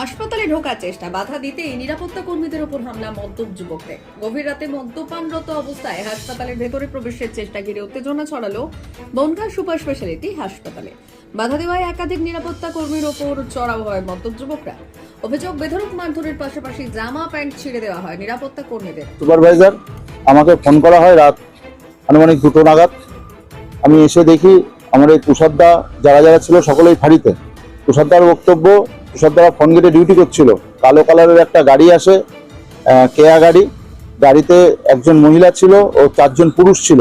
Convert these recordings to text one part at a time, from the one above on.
হাসপাতালে ঢোকার চেষ্টা, বাধা দিতেই নিরাপত্তা কর্মীদের উপর হামলা, মদ্যপ যুবকদের গভীর রাতে মদ্যপানরত অবস্থায় হাসপাতালের ভেতরে প্রবেশের চেষ্টা ঘিরে উত্তেজনা ছড়ালো বনগাঁ সুপার স্পেশালিটি হাসপাতালে। বাধা দেওয়ায় একাধিক নিরাপত্তা কর্মীর ওপর চড়াও হয় মদ্যপ যুবকরা। অভিযোগ বেধরক মারধরের পাশাপাশি জামা প্যান্ট ছিঁড়ে দেওয়া হয় নিরাপত্তা কর্মীদের। সুপারভাইজার, আমাকে ফোন করা হয় রাত আনুমানিক দুটো নাগাদ। আমি এসে দেখি আমার এই তুষারদা, যারা যারা ছিল সকলেই ফাঁড়িতে। তুষারদার বক্তব্য তুষারদারা ফোন গেটে ডিউটি করছিল। কালো কালারের একটা গাড়ি আসে কেয়া গাড়ি। গাড়িতে একজন মহিলা ছিল ও চারজন পুরুষ ছিল।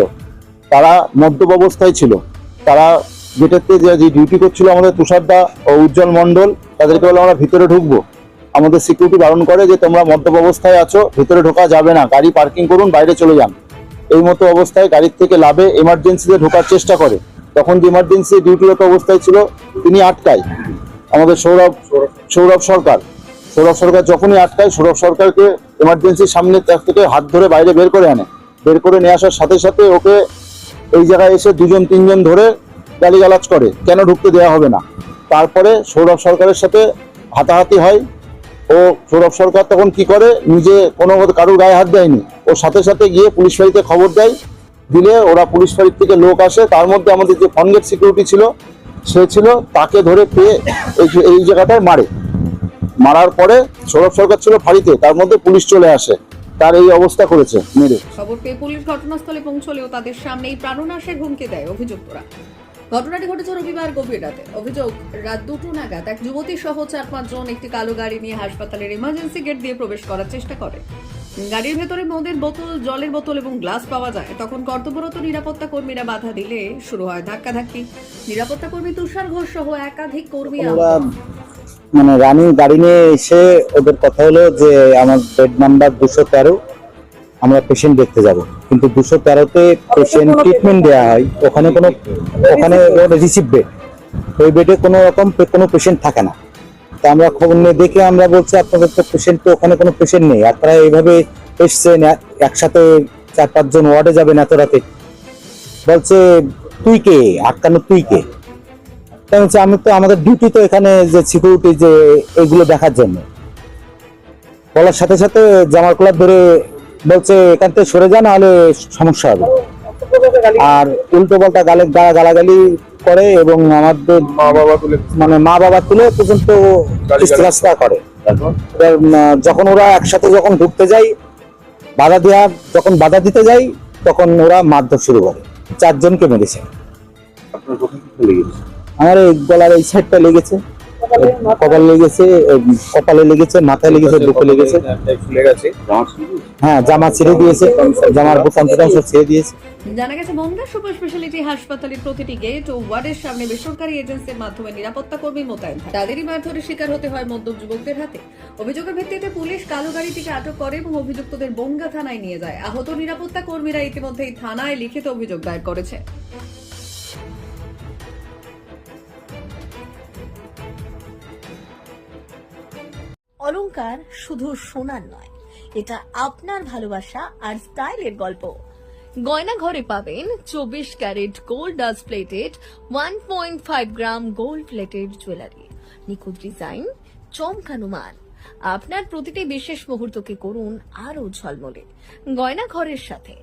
তারা মদ্যপ অবস্থায় ছিল। তারা গেটেতে যে ডিউটি করছিল আমাদের তুষারদা ও উজ্জ্বল মণ্ডল, তাদেরকে বলে আমরা ভিতরে ঢুকবো। আমাদের সিকিউরিটি বারণ করে যে, তোমরা মদ্যপ অবস্থায় আছো, ভিতরে ঢোকা যাবে না। গাড়ি পার্কিং করুন, বাইরে চলে যান। এই মতো অবস্থায় গাড়ির থেকে লাভে এমার্জেন্সিতে ঢোকার চেষ্টা করে। তখন যে ইমার্জেন্সি ডিউটিরত অবস্থায় ছিল, তিনি আটকায়। আমাদের সৌরভ সৌরভ সরকার। সৌরভ সরকার যখনই আটকায়, সৌরভ সরকারকে এমার্জেন্সির সামনে তার থেকে হাত ধরে বাইরে বের করে আনে। বের করে নিয়ে আসার সাথে সাথে ওকে এই জায়গায় এসে দুজন, তিনজন ধরে গালিগালাজ করে, কেন ঢুকতে দেওয়া হবে না? তারপরে সৌরভ সরকারের সাথে হাতাহাতি হয়। ও সৌরভ সরকার তখন কি করে? নিজে কোনো কারোর গায়ে হাত দেয়নি। ও সাথে সাথে গিয়ে পুলিশ ফাঁড়িতে খবর দেয়। দিলে ওরা পুলিশ ফাঁড়ির থেকে লোক আসে। তার মধ্যে আমাদের যে ফনগেট সিকিউরিটি ছিল, সে ছিল, তাকে ধরে পেয়ে এই জায়গাটায় মারে। মারার পরে সৌরভ সরকার ছিল ফাঁড়িতে তার মধ্যে পুলিশ চলে আসে। তার এই অবস্থা করেছে মেরে। খবর পেয়ে পুলিশ ঘটনাস্থলে পৌঁছলেও তাদের সামনেই প্রাণনাশের হুমকি দেয় অভিযুক্তরা। ঘটনাটি ঘটেছে রবিবার গভীর রাতে। অভিযোগ রাত দুটো নাগাদ এক যুবতী সহ চার পাঁচজন একটি কালো গাড়ি নিয়ে হাসপাতালের ইমার্জেন্সি গেট দিয়ে প্রবেশ করার চেষ্টা করে। গাড়ির ভেতরে মদের বোতল জলের বোতল এবং গ্লাস পাওয়া যায়। তখন কর্তব্যরত নিরাপত্তা কর্মীরা বাধা দিলে শুরু হয় ধাক্কাধাক্কি। নিরাপত্তা কর্মী তুষার ঘোষ সহ একাধিক কর্মী মানে রানিং গাড়ি নিয়ে এসে ওদের কথা হলো যে, আমার বেড নাম্বার দুশো তেরো, আমরা পেশেন্ট দেখতে যাব। কিন্তু দুশো তেরোতে পেশেন্ট ট্রিটমেন্ট দেওয়া হয়, ওখানে কোনো ওখানে রিসিভ বেড ওই বেডে কোনো রকম কোনো পেশেন্ট থাকে না। তা আমরা খবর নিয়ে দেখে আমরা বলছি, আপনাদের তো পেশেন্ট তো ওখানে কোনো পেশেন্ট নেই। আপনারা এইভাবে এসছেন একসাথে চার পাঁচজন ওয়ার্ডে যাবেন এত রাতে। বলছে, তুই কে? আটকানো তুই কে? হচ্ছে আমি তো আমাদের ডিউটি তো এখানে যে সিকিউরিটি যে এগুলো দেখার জন্য। বলার সাথে সাথে জামার কলার ধরে বলছে এখান থেকে সরে যা নাহলে সমস্যা হবে। আর উল্টো পাল্টা গালে গা- গালাগালি করে এবং আমাদের মা বাবা তুলে মানে মা বাবা তুলে পর্যন্ত রাস্তা করে। যখন ওরা একসাথে যখন ঘুরতে যাই বাধা দেওয়া যখন বাধা দিতে যাই তখন ওরা মারধর শুরু করে। চারজনকে মেরেছে। আমার এই গলার এই সাইডটা লেগেছে, কপাল লেগেছে কপালে লেগেছে, মাথায় লেগেছে, বুকে লেগেছে। হ্যাঁ জামা ছেড়ে দিয়েছে, জামার বোতাম সব ছেড়ে দিয়েছে। জানা গেছে, বনগা সুপার স্পেশালিটি হাসপাতালের প্রতিটি গেট ও ওয়ার্ডের সামনে বেসরকারি এজেন্সির মাধ্যমে নিরাপত্তা কর্মী মোতায়েন থাকে। তাদেরই মারধরের শিকার হতে হয় মদ্যপ যুবকদের হাতে। অভিযোগের ভিত্তিতে পুলিশ কালো গাড়িটিকে আটক করে এবং অভিযুক্তদের বনগা থানায় নিয়ে যায়। আহত নিরাপত্তা কর্মীরা ইতিমধ্যেই থানায় লিখিত অভিযোগ দায়ের করেছে। অলংকার শুধু সোনার নয়, এটা আপনার ভালোবাসা আর স্টাইলের গল্প। গয়না ঘরে পাবেন চব্বিশ carat gold dust plated one point five gram gold plated jewellery নিখুঁত ডিজাইন চমকানো মান আপনার প্রতিটি বিশেষ মুহূর্তকে করুন আরও ঝলমলে। গয়না ঘরের সাথে।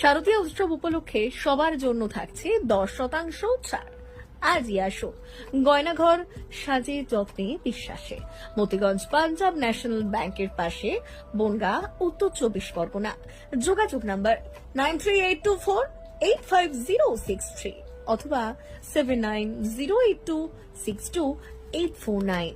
শারদীয় উৎসব উপলক্ষে সবার জন্য থাকছে দশ শতাংশ ছাড়। আজই আসুন। গয়নাঘর সাজে যত্নে বিশ্বাসে। মতিগঞ্জ পাঞ্জাব ন্যাশনাল ব্যাংকের পাশে বনগা, উত্তর চব্বিশ পরগনা। যোগাযোগ number nine three eight two four eight five zero six three অথবা seven nine zero eight two six two eight four nine.